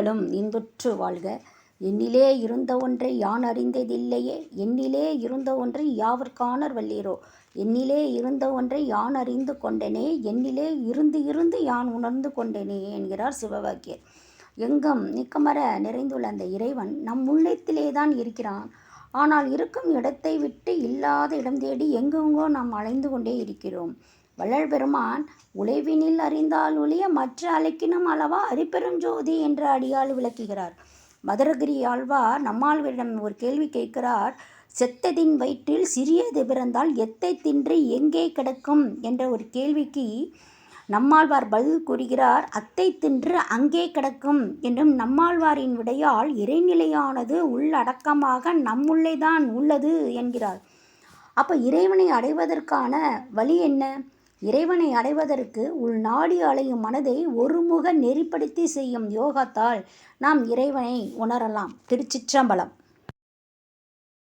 நீங்களும் இன்புற்று வாழ்க. என்னிலே இருந்த ஒன்றை யான் அறிந்ததில்லையே? என்னிலே இருந்த ஒன்றை யாவர் காணர் வல்லீரோ? என்னிலே இருந்த ஒன்றை யான் அறிந்து கொண்டேனே? என்னிலே இருந்து இருந்து யான் உணர்ந்து கொண்டேனே என்கிறார் சிவவாக்கியர் எங்கும் நிக்கமர நிறைந்துள்ள அந்த இறைவன் நம் உள்ளத்திலே தான் இருக்கிறான். ஆனால் இருக்கும் இடத்தை விட்டு இல்லாத இடம் தேடி எங்கெங்கோ நாம் அலைந்து கொண்டே இருக்கிறோம். வள்ளல் பெருமான் உழைவினில் அறிந்தால் ஒழிய மற்ற அழைக்கினும் அளவா அரிப்பெருஞ்சோதி என்று அடியால் விளக்குகிறார். மதுரகிரி ஆழ்வார் நம்மாழ்வரிடம் ஒரு கேள்வி கேட்கிறார். செத்ததின் வயிற்றில் சிறியது பிறந்தால் எத்தை தின்று எங்கே கிடக்கும்? என்ற ஒரு கேள்விக்கு நம்மாழ்வார் பதில் கூறுகிறார். அத்தை தின்று அங்கே கிடக்கும் என்றும் நம்மாழ்வாரின் விடையால் இறைநிலையானது உள்ளடக்கமாக நம்முள்ளேதான் உள்ளது என்கிறார். அப்போ இறைவனை அடைவதற்கான வழி என்ன? இறைவனை அடைவதற்கு உள் நாடி அலையும் மனதை ஒருமுக நெறிப்படுத்தி செய்யும் யோகத்தால் நாம் இறைவனை உணரலாம். திருச்சிற்றம்பலம்.